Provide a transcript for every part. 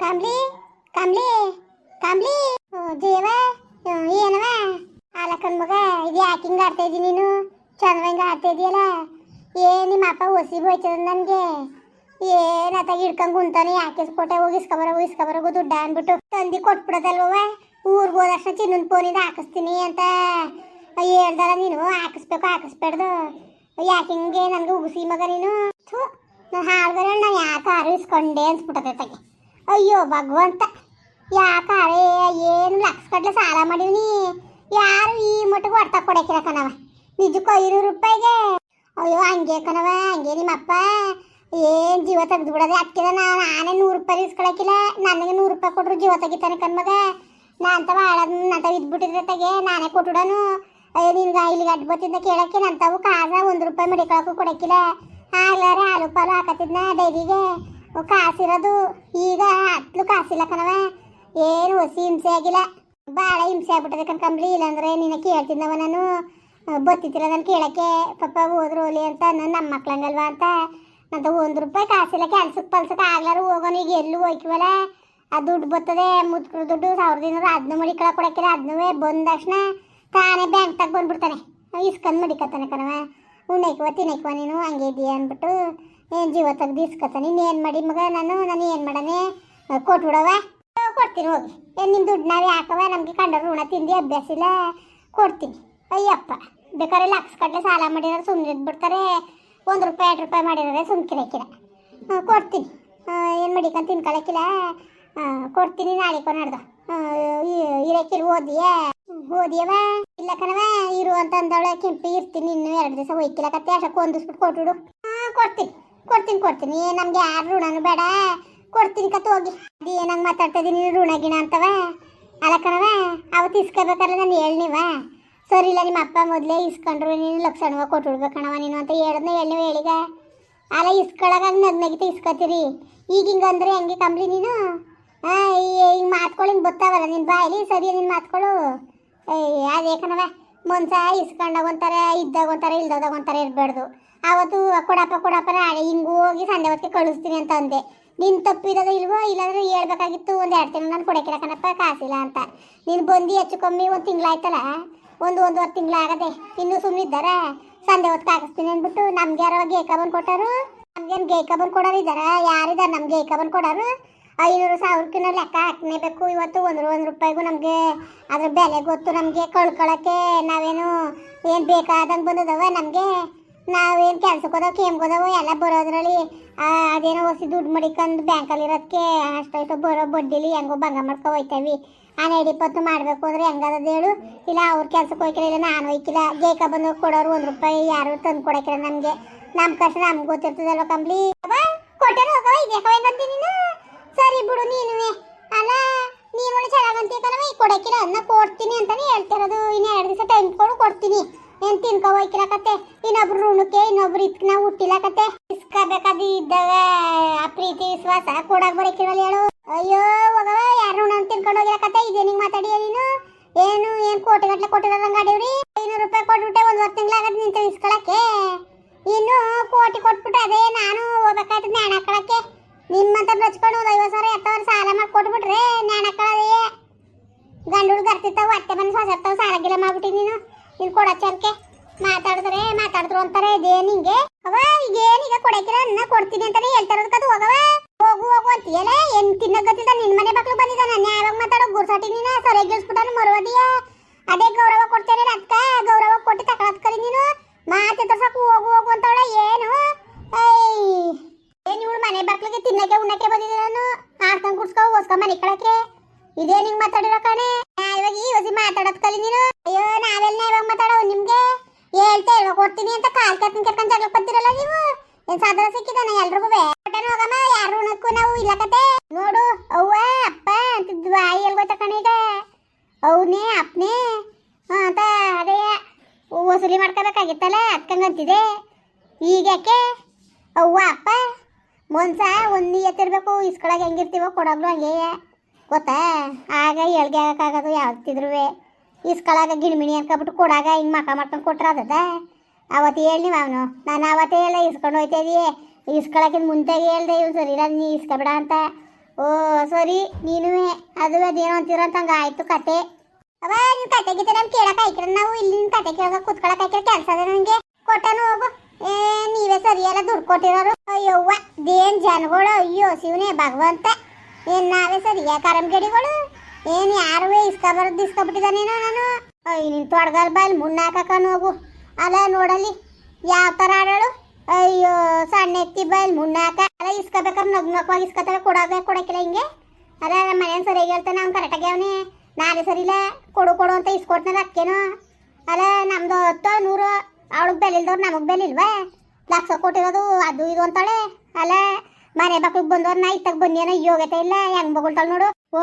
ಕಾಮ್ಲಿ ಓ, ಜೀವ ಓ, ಏನವ ಆಲಕ್ಕನ್ ಮಗ ಇದು ಯಾಕೆ ಹಿಂಗೆ ಆಡ್ತಾ ನೀನು? ಚಂದ್ರಂಗ ಆಡ್ತಾ ಇದೆಯಲ್ಲ? ಏ ನಿಮ್ಮ ಅಪ್ಪ ಒಸಿ ಹೋಯ್ತದ ನನಗೆ. ಏನತ್ತ ಹಿಡ್ಕೊಂಡ್ ಕುಂತಾನೆ ಯಾಕೆ ಇಸ್ಕೊಟ್ಟೆ? ಹೋಗಿ ಇಸ್ಕೊಬರೋಗು ಇಸ್ಕೊಬರೋಗು ದುಡ್ಡ ಅಂದ್ಬಿಟ್ಟು ತಂದಿ ಕೊಟ್ಬಿಡೋದಲ್ವ ಊರ್ಗೆ ಹೋದಕ್ಷಣ ಚಿನ್ನನ್ ಫೋನಿಂದ ಹಾಕಿಸ್ತೀನಿ ಅಂತ ಹೇಳ್ದಲ್ಲ ನೀನು? ಹಾಕಿಸ್ಬೇಕು ಹಾಕಿಸ್ಬೇಡ್ದು. ಯಾಕೆ ಹಿಂಗೆ ನನಗೆ ಉಗಿಸಿ ಮಗ ನೀನು? ಥು ನಾನು ನಾನು ಯಾಕೆ ಆರು ಇಸ್ಕೊಂಡೆ ಅನ್ಸ್ಬಿಟ್ಟದೆ ತಗೆ. ಅಯ್ಯೋ, ಭಗವಂತ. ಯಾಕಾರೆ, ಏನು ಲಕ್ಷ ಕಟ್ಲೆ ಸಾಲ ಮಾಡಿವ್ನಿ ಯಾರು ಈ ಮಟ್ಟಿಗೆ ಹೊಡ್ತಾ ಕೊಡಕಿರ ಕಣವ ನಿಜಕ್ಕೂ ಐನೂರು ರೂಪಾಯಿಗೆ? ಅಯ್ಯೋ, ಹಂಗೆ ಕಣವ ಹಂಗೆ ನಿಮ್ಮಪ್ಪ. ಏನ್ ಜೀವ ತೆಗ್ದು ಬಿಡೋದೆ? ಅದಕ್ಕಿಲ್ಲ ನಾನು ನಾನೇ ನೂರು ರೂಪಾಯಿ ಇಸ್ಕೊಳಕಿಲ್ಲ ನನಗೆ ನೂರು ರೂಪಾಯಿ ಕೊಟ್ರು ಜೀವ ತೆಗಿತಾನೆ ಕಣ್ಮಗ. ನಾ ಅಂತ ನಂತವ ನಂತ ಇದ್ಬಿಟ್ಟಿದ್ರೆ ತೆಗೆ, ನಾನೇ ಕೊಟ್ಬಿಡನು ಅಯ್ಯೋ, ನಿನ್ಗೆ ಇಲ್ಲಿಗೆ ಅಡ್ಡ ಬತ್ತಿದ್ದ ಕೇಳಕ್ಕೆ ನಂತವು ಕಾಸ ಒಂದು ರೂಪಾಯಿ ಮಡಿಕೊಳಕ್ಕೂ ಕೊಡಕ್ಕಿಲ್ಲ ಆಗ್ಲಾರೆ ಹಾಲು ಪಾಲು ಹಾಕತ್ತಿದ್ನ ಡೈರಿಗೆ. ಕಾಸಿರೋದು. ಈಗ ಹತ್ಲು ಕಾಸಿಲ್ಲ ಕಣವ ಏನು ಹೊಸಿ ಹಿಂಸೆ ಆಗಿಲ್ಲ. ಭಾಳ ಹಿಂಸೆ ಆಗ್ಬಿಟ್ಟದೆ ಕಣ್ಕಂಬ್ಲಿ ಇಲ್ಲಾಂದ್ರೆ ನಿನ್ನ ಕೇಳ್ತಿದ್ದವ ನಾನು. ಬತ್ತಿತ್ತಿರ ನಾನು ಕೇಳಕ್ಕೆ. ಪಾಪ ಹೋದ್ರು ಹೋಲಿ ಅಂತ. ನಾನು ನಮ್ಮ ಮಕ್ಳಂಗಲ್ವಾ ಅಂತ. ನಂತ ಒಂದು ರೂಪಾಯಿ ಕಾಸಿಲ್ಲ. ಕೆಲ್ಸಕ್ಕೆ ಪಲ್ಸಕ್ಕೆ ಆಗ್ಲಾರು ಹೋಗೋನು. ಈಗ ಎಲ್ಲೂ ಹೋಯ್ಕಿವಲ್ಲ ಆ ದುಡ್ಡು ಬರ್ತದೆ. ಮುದ್ಕರು ದುಡ್ಡು ಸಾವಿರದ ಇನ್ನೂರು ಅದನ್ನು ಮಡಿಕೊಳ ಕೊಡಕ್ಕಿಲ್ಲ. ಅದನ್ನೂ ಬಂದ ತಕ್ಷಣ ತಾನೇ ಬ್ಯಾಂಕ್ ಬಂದ್ಬಿಡ್ತಾನೆ. ಇಸ್ಕೊಂಡ್ ಮಡಿಕತ್ತಾನೆ ಕಣವ ಉಣ್ಣೈಕ್ವ, ತಿನ್ನೈಕ್ವ ನೀನು. ಹಂಗೆ ಇದೆಯಾ ಅಂದ್ಬಿಟ್ಟು. ಜೀವ ತೆಗ್ದು ಇಸ್ಕೊತಾನೆ. ಇನ್ನೇನು ಮಾಡಿ ಮಗ? ನಾನು ನಾನು ಏನು ಮಾಡನೆ? ಕೊಟ್ಬಿಡವ ಕೊಡ್ತೀನಿ ಹೋಗಿ. ಏನ್ ನಿಮ್ಮ ದುಡ್ಡು ನಾವೇ ಹಾಕವ ನಮಗೆ ಕಂಡರು ಋಣ ತಿಂದು, ಅಭ್ಯಾಸ ಇಲ್ಲ. ಕೊಡ್ತೀನಿ. ಅಯ್ಯಪ್ಪ. ಬೇಕಾದ್ರೆ ಲಕ್ಷ ಕಟ್ಲೆ ಸಾಲ ಮಾಡಿರೋರು ಸುಮ್ಮನೆ ಇದ್ಬಿಡ್ತಾರೆ. ಒಂದು ರೂಪಾಯಿ, ಎರಡು ರೂಪಾಯಿ ಮಾಡಿರೋರೆ ಸುಮ್ಕಿರಕ್ಕಿಲ್ಲ ಕೊಡ್ತೀನಿ. ಏನು ಮಾಡಿ ತಿನ್ಕೊಳಕ್ಕಿಲ್ಲ ಕಳಕಿಲ್ಲ ಕೊಡ್ತೀನಿ ನಾಳೆ ಕೊನಾಡ್ದು ಇರಕ್ಕಿಲ್ಲ ಓದಿಯ? ಓದಿಯವ ಇಲ್ಲ ಕಣವ ಇರು ಅಂತ ಅಂದವಳೆ. ಕೆಂಪಿ ಇರ್ತೀನಿ, ಇನ್ನು ಎರಡು ದಿವಸ ಹೋಯ್ಕಿಲ್ಲ ಕತ್ತೆ. ಅಷ್ಟಕ್ಕೆ ಹೊಂದಿಸ್ಬಿಟ್ಟು ಕೊಟ್ಬಿಡು. ಹಾಂ ಕೊಡ್ತೀನಿ. ಕೊಡ್ತೀನಿ ಕೊಡ್ತೀನಿ. ನಮ್ಗೆ ಯಾರು ಋಣನು ಬೇಡ. ಕೊಡ್ತೀನಿ ಕತ್ತು ಹೋಗಿ. ಅದು ಏನಂಗೆ ಮಾತಾಡ್ತಾ ಇದೀನಿ ಋಣ, ಗಿಣ ಅಂತವ. ಅಲ್ಲ ಕಣವ ಅವತ್ತು ಇಸ್ಕೋಬೇಕಾದ್ರೆ ನಾನು ಹೇಳ್ನಿವ ಸರಿ ಇಲ್ಲ, ನಿಮ್ಮ ಅಪ್ಪ ಮೊದಲೇ ಇಸ್ಕೊಂಡ್ರು, ನೀನು ಲಕ್ಷಣವ ಕೊಟ್ಬಿಡ್ಬೇಕಣವ ನೀನು ಅಂತ ಹೇಳಿದ್ನ ಹೇಳಿವ ಹೇಳಿಗ. ಅಲ್ಲ ಇಸ್ಕೊಳಗ ನಗ್ ನಗಿತ ಇಸ್ಕೊತೀರಿ. ಈಗ ಹಿಂಗಂದ್ರೆ ಹೆಂಗೆ ಕಂಬ್ಲಿ ನೀನು? ಹಾಂ ಹಿಂಗೆ ಮಾತ್ಕೊಳ್ಳಿ ಹಿಂಗೆ ಗೊತ್ತಾವಲ್ಲ ನಿನ್ನ ಬಾಯಲ್ಲಿ? ಸರಿ ನಿನ್ನ ಮಾತ್ಕೊಳ್ಳು ಅದೇ ಕಣವ ಮೊನ್ಸ ಇಸ್ಕೊಂಡಾಗ ಒಂಥರ, ಇದ್ದಾಗ ಒಂಥರ ಇಲ್ದಾಗ ಒಂಥರ ಇರಬಾರ್ದು ಆವತ್ತು ಕೊಡಪ್ಪ ಕೊಡಪ್ಪ ಹಿಂಗೆ ಹೋಗಿ ಸಂಡೆ ಹೊತ್ತಿಗೆ ಕಳಿಸ್ತೀನಿ ಅಂತ ಅಂದೆ. ನಿನ್ನ ತಪ್ಪಿರೋದು ಇಲ್ವೋ, ಇಲ್ಲಾಂದ್ರೆ ಹೇಳ್ಬೇಕಾಗಿತ್ತು, ಒಂದು ಎರಡು ತಿಂಗಳು ನಾನು ಕೊಡಕ್ಕಿಲ್ಲ ಕಣಪ್ಪ, ಕಾಸಿಲ್ಲ ಅಂತ. ನೀನು ಬಂದು ಹೆಚ್ಚು ಕಮ್ಮಿ ಒಂದು ತಿಂಗಳಾಯ್ತಲ್ಲ? ಒಂದು, ಒಂದೂವರೆ ತಿಂಗಳು ಆಗದೆ, ಇನ್ನೂ ಸುಮ್ಮನಿದ್ದಾರ ಸಂಡೆ ಹೊತ್ತಿಗೆ ಹಾಕಿಸ್ತೀನಿ ಅಂದ್ಬಿಟ್ಟು ನಮ್ಗೆ ಯಾರೋ ಗೇಕ ಕೊಟ್ಟರು? ನಮ್ಗೇನು ಗೇಕ ಬಂದು ಕೊಡೋರು ಇದ್ದಾರ ಯಾರಿದ್ದಾರೆ ನಮ್ಗೆ ಗೇಕ ಕೊಡೋರು? ಐನೂರು ಸಾವಿರಕ್ಕಿನ್ನ ಲೆಕ್ಕ ಹಾಕಲೇಬೇಕು. ಇವತ್ತು ಒಂದು ಒಂದು ರೂಪಾಯಿಗೂ ನಮಗೆ ಅದ್ರ ಬೆಲೆ ಗೊತ್ತು ನಮಗೆ. ಕಳ್ಕೊಳಕ್ಕೆ ನಾವೇನು ಏನು ಬೇಕಾದಂಗೆ ಬಂದದವ ನಮಗೆ. ನಾವೇನು ಕೆಲ್ಸಕ್ಕೆ ಹೋದವು, ಕೇಮ್ಗೆ ಹೋದವು, ಎಲ್ಲ ಬರೋದ್ರಲ್ಲಿ ಅದೇನೋ ಹೊಸಿ ದುಡ್ಡು ಮಡಿಕೊಂಡು ಬ್ಯಾಂಕಲ್ಲಿ ಇರೋದಕ್ಕೆ ಅಷ್ಟೈತೋ ಬರೋ ಬಡ್ಡಿಲಿ ಹೆಂಗೋ ಭಂಗ ಮಾಡ್ಕೊ ಹೋಯ್ತೇವಿ. ಆ ನಡಿಪತ್ತು ಮಾಡಬೇಕು ಅಂದ್ರೆ ಹೆಂಗದ ಹೇಳು. ಇಲ್ಲ ಅವ್ರ ಕೆಲ್ಸಕ್ಕೆ ಹೋಯ್ಕಿಲ್ಲ, ಇಲ್ಲ ನಾನು ಹೋಯ್ಕಿಲ್ಲ. ಗೇಕ ಬಂದು ಕೊಡೋರು ಒಂದು ರೂಪಾಯಿ ಯಾರು ತಂದು ಕೊಡಕ್ಕಿಲ್ಲ ನಮಗೆ. ನಮ್ಮ ಕಷ್ಟ ನಮ್ಗೆ ಗೊತ್ತಿರ್ತದಲ್ಲ ಕಂಬ್ಲಿ ಕೊಟ್ಟರು ಹೋಗವ ಇದ್ಯಾಕವ ಹೆಂಗಂತೀನಿ ನೀನು ಸರಿ ಬಿಡು ನೀನುವೆ ಅಲ್ಲ ನೀನು ಒಳ್ಳೆ ಚೆನ್ನಾಗಂತ ಕಣವ ಈಗ ಕೊಡಕ್ಕಿಲ್ಲ ಅನ್ನ ಕೊಡ್ತೀನಿ ಅಂತಾನೆ ಹೇಳ್ತಿರೋದು ಇನ್ನು ಎರಡು ದಿವಸ ಟೈಮ್ ಕೊಡು ಕೊಡ್ತೀನಿ ಏನ್ ತಿನ್ಕೊ ಹೋಯ್ಕಿರಕತ್ತೆ ಇನ್ನೊಬ್ರು ಋಣಕ್ಕೆ, ಇನ್ನೊಬ್ರು ಇದಕ್ಕೆ ನಾವು ಹುಟ್ಟಿಲಕತ್ತೆ. ಇಸ್ಕೋಬೇಕಾದ ಇದ್ದಾಗ ಆ ಪ್ರೀತಿ, ವಿಶ್ವಾಸ ಕೊಡಕ್ ಬರಕಿಲ್ವಲ್ಲ ಹೇಳು. ಅಯ್ಯೋ ಹೋಗವ ಯಾರು ಋಣ ತಿನ್ಕೊಂಡು ಹೋಗಿರಕತ್ತೆ? ಇದೇನಿಗೆ ಮಾತಾಡಿ ನೀನು? ಏನು, ಏನ್ ಕೋಟಿ ಗಟ್ಲೆ ಕೊಟ್ಟಿರೋದಂಗ ಆಡಿವ್ರಿ? ಐನೂರು ರೂಪಾಯಿ ಕೊಟ್ಬಿಟ್ಟೆ, ಒಂದು ವರ್ಷ ತಿಂಗಳಾಗದ್ ನಿಂತ ಇಸ್ಕೊಳಕ್ಕೆ. ಇನ್ನು ಕೋಟಿ ಕೊಟ್ಬಿಟ್ಟು ಅದೇ ನಾನು ಹೋಗ್ಬೇಕಾಯ್ತದ ನ್ಯಾಣ ಹಾಕೊಳಕ್ಕೆ ನಿಮ್ಮಂತ ಬಚ್ಕೊಂಡು ಒಂದು ಐವತ್ತು ಸಾವಿರ ಎತ್ತವರೆ ಸಾಲ ಮಾಡಿ ಕೊಟ್ಬಿಟ್ರೆ ನ್ಯಾಣ ಹಾಕೊಳ್ಳೋದೇ ಗಂಡುಳು ಗರ್ತಿರ್ತಾವ ಅತ್ತೆ ಬಂದು ಹೊಸ ಸಾಲ ಗಿಲ ಮಾಡ್ಬಿಟ್ಟಿ ನೀನು. ನೀನು ಚರ್ಕೆ ಮಾತಾಡಿದ್ರೆ ಮಾತಾಡಿದ್ರು ಅಂತಾರೆ ಇದೇನು ಹಿಂಗೆ ಅವ ಈಗೇನೀಗ ಕೊಡಕಿರ ಅನ್ನ ಕೊಡ್ತೀನಿ ಅಂತಾನೆ ಹೇಳ್ತಾರದು ಕದು ಹೋಗವ ಹೋಗು ಹೋಗು ಅಂತೀಯಲ್ಲ? ಏನ್ ತಿನ್ನ ಗೊತ್ತಿಲ್ಲ, ನಿನ್ ಮನೆ ಮಕ್ಳು ಬಂದಿದ್ದಾನ ಯಾವಾಗ ಮಾತಾಡೋ ಗುರ್ಸಾಟಿ ನೀನ ಸರಿ ಗೆಲ್ಸ್ಬಿಟ್ಟಾನು ಮರುವದಿಯ. ಅದೇ ಗೌರವ ಕೊಡ್ತೇನೆ ಅದ್ಕ ಗೌರವ ಕೊಟ್ಟು ತಗೊಳತ್ ಕರಿ ನೀನು. ಮಾತೆ ತರ್ಸಕ್ ಹೋಗು ಹೋಗು ಅಂತವಳ, ಏನು? ಏನ್ ಇವಳು ಮನೆ ಬಾಕ್ಲಿಗೆ ತಿನ್ನಕ್ಕೆ ಉಣ್ಣಕ್ಕೆ ಬಂದಿದ್ದೆ ನಾನು? ಆಡ್ಕೊಂಡ್ ಕುಡ್ಸ್ಕೊ ಓಸ್ಕೊಂಡ್ ಮನೆ ಕಳಕ್ಕೆ? ಇದೇ ನಿಂಗ್ ಮಾತಾಡಿರೋ ಕಣೆ. ಇವಾಗ ಈ ಮಾತಾಡೋದು ಕಲಿ ನೀನು? ಅಯ್ಯೋ, ನಾವೆಲ್ಲ ಇವಾಗ ಮಾತಾಡೋ ನಿಮ್ಗೆ? ಹೇಳ್ತಾ ಇಲ್ವಾ? ಕೊಡ್ತೀನಿ ಅಂತ ಕಾಲ್ ಕತ್ತಿನ ಕರ್ಕೊಂಡ್ ಜಗಳ ಪಡ್ತಿರಲ್ಲ ನೀವು? ಏನ್ ಸಾಧನ ಸಿಕ್ಕಿದಾನ ಎಲ್ರಿಗೂ ಹೊಟ್ಟೆನು ಹೋಗಮ್ಮ, ಯಾರು ಉಣಕ್ಕೂ ನಾವು ಇಲ್ಲ ಕತೆ. ನೋಡು, ಅವ್ವ, ಅಪ್ಪ ಅಂತ ಬಾಯಿ ಎಲ್ಗೋತ ಕಣೀಗ ಅವನೇ ಅಪ್ಪನೇ ಅಂತ ಅದೇ ವಸೂಲಿ ಮಾಡ್ಕೋಬೇಕಾಗಿತ್ತಲ್ಲ ಅದ್ಕಂಗಂತಿದೆ ಈಗ ಯಾಕೆ? ಅವ್ವ, ಅಪ್ಪ, ಮೊನ್ಸ ಒಂದು ಎತ್ತಿರ್ಬೇಕು ಇಸ್ಕೊಳಗೆ ಹೆಂಗಿರ್ತೀವೋ ಕೊಡೋಗ್ಲು ಹಂಗೆ ಗೊತ್ತಾ? ಆಗ ಏಳ್ಗೆ ಆಗೋಕ್ಕಾಗೋದು ಯಾವತ್ತಿದ್ರು ಇಸ್ಕೊಳಾಗ ಗಿಣಿಮಿಣಿ ಅನ್ಕೊಬಿಟ್ಟು ಕೊಡಾಗ ಹಿಂಗೆ ಮಕ ಮಾಡ್ಕೊಂಡು ಕೊಟ್ರೆ ಅದದ ಅವತ್ತು ಹೇಳಿ ಅವನು ನಾನು ಅವತ್ತೇ ಎಲ್ಲ ಇಸ್ಕೊಂಡು ಹೋಯ್ತಾ ಇದೀಯ ಇಸ್ಕೊಳಕ್ಕಿಂತ ಹೇಳ್ದೆ ಇವ್ ಸರಿ ಇಲ್ಲ, ನೀ ಇಸ್ಕೊಬೇಡ ಅಂತ. ಓ, ಸರಿ ನೀನು ಅದು ಅದೇನೋ ಅಂತೀರ ಅಂತ ಹಂಗೆ ಆಯ್ತು ಕತೆ. ಅವ, ನೀನು ಕತೆ ಗೀತೆ ನಮ್ಗೆ ಕೇಳಕ್ಕೆ ಆಯ್ಕ್ರ ನಾವು ಇಲ್ಲಿ ನಿನ್ನ ಕತೆ ಕೇಳೋಕೆ ಕೂತ್ಕೊಳಕ್ಕೆ ಆಯ್ಕ್ರ ಕೆಲಸ ಅದ ನನಗೆ ಕೊಟ್ಟನು ಹೋಗು. ಏ, ನೀವೇ ಸರಿಯಲ್ಲ ದುಡ್ಡು ಕೊಟ್ಟಿರೋರು. ಅಯ್ಯವ್ವ, ದೇನ್ ಜನಗಳು. ಅಯ್ಯೋ, ಶಿವನೇ ಭಗವಂತ. ಏನ್ ನಾವೇ ಕರಮ್ ಗಡಿಗಳು? ಏನ್ ಯಾರು ಇಸ್ಕೊಬಾರದು ಇಸ್ಕೊಬಿಟ್ಟಿದ್ದಾನೇನೋ ನಾನು? ಅಯ್ಯ, ನಿನ್ ತೊಡಗಲ್ ಬಾಯ್ ಮುನ್ನಾಕ ಹೋಗು. ಅಲ್ಲ ನೋಡಲಿ ಯಾವ ತರ ಆಡಳು? ಅಯ್ಯೋ, ಸಣ್ಣ ಎತ್ತಿ ಬಾಯ್ ಮುನ್ನಾಕ ಅಲ್ಲ ಇಸ್ಕೋಬೇಕಾದ್ರೆ ನಗ್ ನಗ್ವಾಗಿ ಇಸ್ಕೋತಾರೆ ಕೊಡೋದೇ ಕೊಡಕ್ಕಿಲ್ಲ ಹಿಂಗೆ. ಅಲ್ಲ ನಮ್ಮ ಮನೇನ್ ಸರಿಯಾಗಿ ಹೇಳ್ತಾನೆ, ಅವ್ನು ಕರೆಕ್ಟಾಗಿ ಅವನೇ. ನಾನೇ ಸರಿಲ್ಲ, ಕೊಡು ಕೊಡು ಅಂತ ಇಸ್ಕೊಟ್ನಲ್ಲ ಅಕ್ಕೇನು. ಅಲ್ಲ ನಮ್ದು ಹತ್ತು, ನೂರು, ಅವಳಿಗೆ ಬೆಲೆ ಇಲ್ದವ್ರು ನಮಗೆ ಬೆಲೆ ಇಲ್ವಾ ಲಕ್ಷ ಕೊಟ್ಟಿರೋದು, ಅದು ಇದು ಅಂತಾಳೆ. ಅಲ್ಲ ಮನೆ ಮಕ್ಳಿಗೆ ಬಂದವ್ರು ನಾ ಇತ್ತಾಗ ಬಂದೇನ ಯೋಗ್ಯತೆ ಇಲ್ಲ, ಹೆಂಗ್ ಬಗಳ್ತಾಳ ನೋಡು. ಓ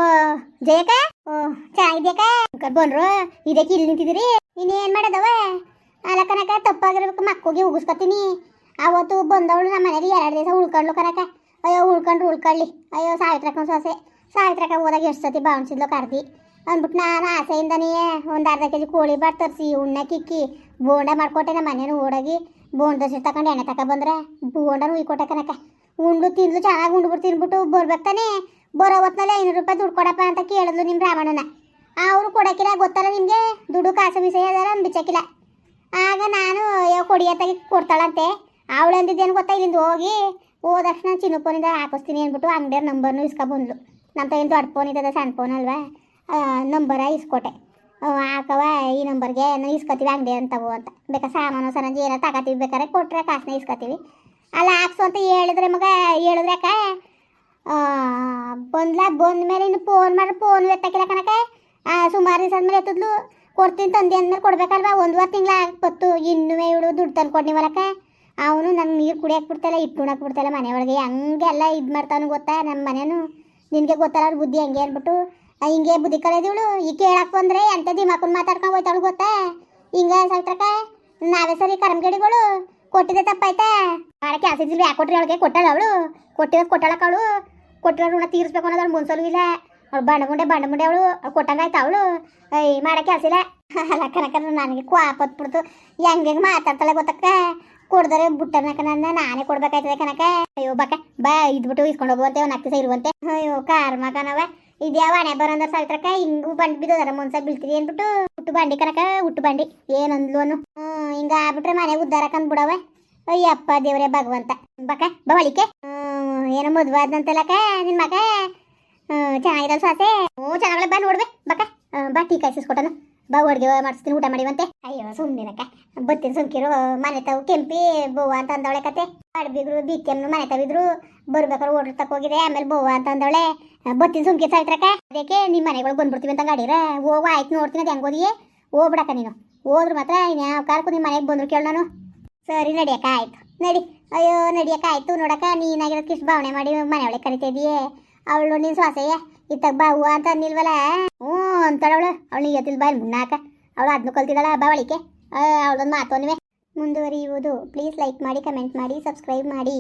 ಜಯಕ ಓ ಚೆನ್ನಾಗಿದ್ಯಾಕ ಬಂದ್ರು. ಇದಕ್ಕೆ ಇಲ್ಲಿ ನಿಂತಿದ್ರಿ ಇನ್ನೇನ್ ಮಾಡದವ? ಅಲ್ಲ ಕನಕ, ತಪ್ಪಾಗಿರ್ಬೇಕು. ಮಕ್ಕಳಿಗೆ ಉಗಿಸ್ಕೊತೀನಿ. ಅವತ್ತು ಬಂದವಳು ನಮ್ಮ ಮನೇಲಿ ಎರಡು ದಿವಸ ಉಳ್ಕೊಂಡ್ಲು ಕರಕ ಅಯ್ಯೋ, ಉಳ್ಕೊಂಡ್ರು, ಉಳ್ಕೊಳ್ಳಿ. ಅಯ್ಯೋ, ಸಾವಿತ್ರಕ್ಕ ಸೊಸೆ. ಸಾವಿತ್ರಕ್ಕ ಹೋದಾಗ ಎಷ್ಟು ಸತಿ ಬಾವಣಿಸಿದ್ಲು ಕರ್ದಿ. ಅಂದ್ಬಿಟ್ಟು ನಾನು ಆಸೆಯಿಂದನೇ ಒಂದು ಅರ್ಧ ಕೆ ಜಿ ಕೋಳಿ ಬಾಟ್ ತರಿಸಿ ಉಣ್ಣಕ್ಕಿಕ್ಕಿ ಬೋಂಡ ಮಾಡ್ಕೊಟ್ಟೆ ನಮ್ಮ ಮನೇನು ಓಡೋಗಿ. ಬೋಂಡ ದೋಸೆ ತಗೊಂಡು ಎಣ್ಣೆ ತಗೊಂಡ್ ಬಂದ್ರೆ ಬೋಂಡನು ಉಯ್ಕೊಟ್ಟೆ ಕನಕ. ಉಂಡು ತಿಂದ್ಲು, ಚೆನ್ನಾಗಿ ಉಂಡು ಬಿಟ್ಟು ತಿನ್ಬಿಟ್ಟು ತಾನೇ. ಬರೋ ಹೊತ್ನಲ್ಲಿ ಐನೂರು ರೂಪಾಯಿ ದುಡ್ಡು ಕೊಡಪ್ಪ ಅಂತ ಕೇಳಿದ್ಲು ನಿಮ್ಮ ಬ್ರಾಹ್ಮಣನ ಅವರು ಕೊಡಕ್ಕಿಲ್ಲ, ಗೊತ್ತಲ್ಲ ನಿಮಗೆ? ದುಡ್ಡು ಕಾಸು ವಿಷಯ ಅದರ ಬಿಚ್ಚಕ್ಕಿಲ್ಲ ಆಗ ನಾನು, ಅಯ್ಯೋ ಕೊಡಿಯತ್ತಾಗಿ ಕೊಡ್ತಾಳಂತೆ. ಅವಳು ಅಂದಿದ್ದೇನು ಗೊತ್ತಾ, ಇಲ್ಲಿಂದ ಹೋಗಿ, ಹೋದ ತಕ್ಷಣ ಚಿನ್ನ ಫೋನಿಂದ ಹಾಕಿಸ್ತೀನಿ ಅಂದ್ಬಿಟ್ಟು ಅಂಗಡಿಯವ್ರ ನಂಬರ್ನು ಇಸ್ಕೊಬಂದ್ಲು ನಮ್ಮ ತಗಿನ ದೊಡ್ಡ ಫೋನ್ ಇದ್ದದ, ಸಣ್ಣ ಫೋನ್ ಅಲ್ವಾ? ನಂಬರ ಇಸ್ಕೊಟ್ಟೆ. ಹಾಕವ ಈ ನಂಬರ್ಗೆ ಏನೋ ಇಸ್ಕೊತೀವಿ ಅಂಗಡಿ ಅಂತವು ಅಂತ. ಬೇಕಾ ಸಾಮಾನು, ಸರಂಜಿ ಏನೋ ತಗೋತೀವಿ ಬೇಕಾದ್ರೆ ಕೊಟ್ರೆ ಕಾಸನ್ನ ಇಸ್ಕೊತೀವಿ. ಅಲ್ಲ ಹಾಕ್ಸು ಅಂತ ಹೇಳಿದ್ರೆ ಮಗ ಹೇಳಿದ್ರಕ್ಕ ಬಂದ್ಲ ಬಂದ ಮೇಲೆ ಇನ್ನು ಫೋನ್ ಮಾಡಿ ಫೋನ್ ಎತ್ತಕ್ಕಿಲ್ಲ ಕಣಕ ಸುಮಾರು ದಿವಸ ಆದ್ಮೇಲೆ ಎತ್ತಿದ್ಲು. ಕೊಡ್ತೀನಿ ತಂದೆ ಅಂದ್ಮೇಲೆ ಕೊಡ್ಬೇಕಲ್ವಾ? ಒಂದುವರೆ ತಿಂಗಳ ಆಗ್ಬತ್ತು ಇನ್ನೂ ಇವಳು ದುಡ್ಡು ತಂದು ಕೊಡ್ನಿವಲಕ್ಕ ಅವನು ನನ್ನ ನೀರು ಕುಡಿಯಕ್ಕೆ ಬಿಡ್ತಾಯಿಲ್ಲ ಇಟ್ಟು ಉಣಕ್ಕೆ ಬಿಡ್ತಾಯಿಲ್ಲ ಮನೆ ಒಳಗೆ ಹಂಗೆಲ್ಲ ಇದು ಮಾಡ್ತಾನು ಗೊತ್ತಾ ನಮ್ಮ ಮನೇನು? ನಿನಗೆ ಗೊತ್ತಲ್ಲ ಅವ್ರ ಬುದ್ಧಿ ಹಂಗೆ ಅಂದ್ಬಿಟ್ಟು. ಹಿಂಗೆ ಬುದ್ಧಿ ಕಳೆದಿವಳು ಈ ಕೇಳಕ್ಕೆ ಬಂದರೆ ಎಂತ ಮಕ್ಕಳು ಮಾತಾಡ್ಕೊಂಡು ಹೋಯ್ತಾಳು ಗೊತ್ತಾ? ಹಿಂಗೆ ಸಲ್ತ್ರಕ ನಾವೇ ಸರಿ ಕರ್ಮಗಡಿಗಳು. ಕೊಟ್ಟಿದ್ದೆ ತಪ್ಪಾಯ್ತಾ? ಮಾಡ ಕೆಲಸ ಇದ್ದಿಲ್ಲ ಯಾಕೆ ಕೊಟ್ರಿ ಅವಳಿಗೆ? ಕೊಟ್ಟಾಳ ಅವಳು. ಕೊಟ್ಟಿರೋದು ಕೊಟ್ಟಾಳಕ್ಕೆ ಅವಳು. ಕೊಟ್ಟಿರೋ ಋಣ ತೀರಿಸ್ಬೇಕು ಅನ್ನೋದು ಅವ್ಳು ಮುನ್ಸಲು ಇಲ್ಲ. ಅವ್ಳು ಬಂಡ ಮುಂಡೆ ಬಂಡ ಮುಂಡೆ ಅವಳು. ಕೊಟ್ಟಂಗಾಯ್ತು ಅವಳು? ಐ ಮಾಡಕ್ಕೆ ಕೆಲಸ ಇಲ್ಲ? ಅಲ್ಲ ಕನಕ ನನಗೆ ಕ್ವಾಪತ್ಬಿಡ್ತು ಹೆಂಗೆ ಹೆಂಗೆ ಮಾತಾಡ್ತಾಳೆ ಗೊತ್ತಕ್ಕ? ಕೊಡ್ದರೆ ಬುಟ್ಟನಕ ನನ್ನ ನಾನೇ ಕೊಡ್ಬೇಕಾಯ್ತದೆ ಕನಕ ಅಯ್ಯೋ, ಬಕ್ಕ, ಬಾ, ಇದ್ಬಿಟ್ಟು ಇಸ್ಕೊಂಡು ಹೋಗುವಂತೆ ಅವ್ನು ದಿವಸ ಇರುವಂತೆ ಅಯ್ಯೋ, ಕಾರ್ ಮಗನವ ಇದ್ಯಾವ ಹಣೆ ಬರೋಂದ್ರ ಸಾವಿತ್ರಕ್ಕ ಹಿಂಗೂ ಬಂಡ್ ಬಿದ್ದೋದಾರ ಮುನ್ಸ ಬೀಳ್ತೀರಿ ಅಂದ್ಬಿಟ್ಟು. ಹುಟ್ಟು ಬಂಡಿ ಕನಕ ಹುಟ್ಟು ಬಂಡಿ. ಏನಂದ್ಲು ಹ್ಮ್. ಹಿಂಗ ಆಗ್ಬಿಟ್ರೆ ಮನೆ ಉದ್ಧಾರ ಕಂದ್ಬಿಡವ ಅಯ್ಯಪ್ಪ ದೇವ್ರೆ ಭಗವಂತ. ಬಕ ಬವಳಿಕೆ ಏನೋ ಮದ್ವೆ ಆದಂತಲಕ ನಿನ್ ಮಗ. ಹ್ಮ್ ಚೆನ್ನಾಗಿರಲ್ಲ ಸಾಸೆ. ಹ್ಞೂ ಚೆನ್ನಾಗಲ್ಲ ಬಾ ನೋಡ್ಬೆ ಬಕ ಬಾ ಟೀ ಕಾಯಿಸ್ಕೊಟ್ಟನು ಬಾ ಅಡ್ಗೆ ಮಾಡಿಸ್ತೀನಿ, ಊಟ ಮಾಡಿವಂತೆ. ಅಯ್ಯೋ ಸುಮ್ಮನಿರಕ್ಕ ಬತ್ತೀನಿ ಸುಮ್ಕಿರು. ಮನೆ ತಾವು ಕೆಂಪಿ ಬೋವ ಅಂತ ಅಂದವಳೆ ಕತೆ. ಅಡ್ಬಿಗ್ರು ಬಿಕ್ಕೆಮ್ನು ಮನೆ ತಾವಿದ್ರು ಬರ್ಬೇಕಾದ್ರೆ ಓಡ್ರ ತಕ ಹೋಗಿದೆ ಆಮೇಲೆ ಬೋವ ಅಂತ ಅಂದವಳೆ. ಬತ್ತೀನಿ ಸುಮ್ಕಿ ಸಾಯ್ತ್ರಕ್ಕ ಅದಕ್ಕೆ ನಿಮ್ಮ ಮನೆಗಳು ಬಂದ್ಬಿಡ್ತೀವಿ ಅಂತ ಗಾಡಿರ. ಹೋಗ, ಆಯ್ತು ನೋಡ್ತೀನಿ, ಅದು ಹೆಂಗೋದಿಯೇ ಹೋಗ್ಬಿಡಕ್ಕ ನೀನು. ಹೋದ್ರು ಮಾತ್ರ ಇನ್ಯಾವ ಕಾರ್ಕು ನಿಮ್ಮ ಮನೆಗೆ ಬಂದ್ರು ಕೇಳ ನಾನು. ಸರಿ, ನಡಿಯಕ್ಕ, ಆಯ್ತು. ನಡಿ. ಅಯ್ಯೋ, ನಡಿಯಕ್ಕ, ಆಯ್ತು ನೋಡಕ್ಕ ನೀನಾಗಿರೋದಕ್ಕೆ ಇಷ್ಟು ಭಾವನೆ ಮಾಡಿ ಮನೆ ಒಳಗೆ ಕರಿತಾ ಅವಳು ನಿನ್ನ ಸೊಸೆಯ, ಇತ್ತಾಗ ಬಾ ಹೂವು ಅಂತ ನಿಲ್ವಲ್ಲ ಹ್ಞೂ, ಅಂತಾಳವಳು. ಅವಳು ಇವತ್ತಿಲ್ ಬಾಯ್ ಮುನ್ನಾಕ. ಅವಳು ಅದನ್ನು ಕಲ್ತಿದ್ದಾಳ ಬಾವಳಿಕೆ ಅವಳೊಂದು ಮಾತು ಮುಂದುವರಿಯುವುದು. ಪ್ಲೀಸ್ ಲೈಕ್ ಮಾಡಿ, ಕಮೆಂಟ್ ಮಾಡಿ, ಸಬ್ಸ್ಕ್ರೈಬ್ ಮಾಡಿ.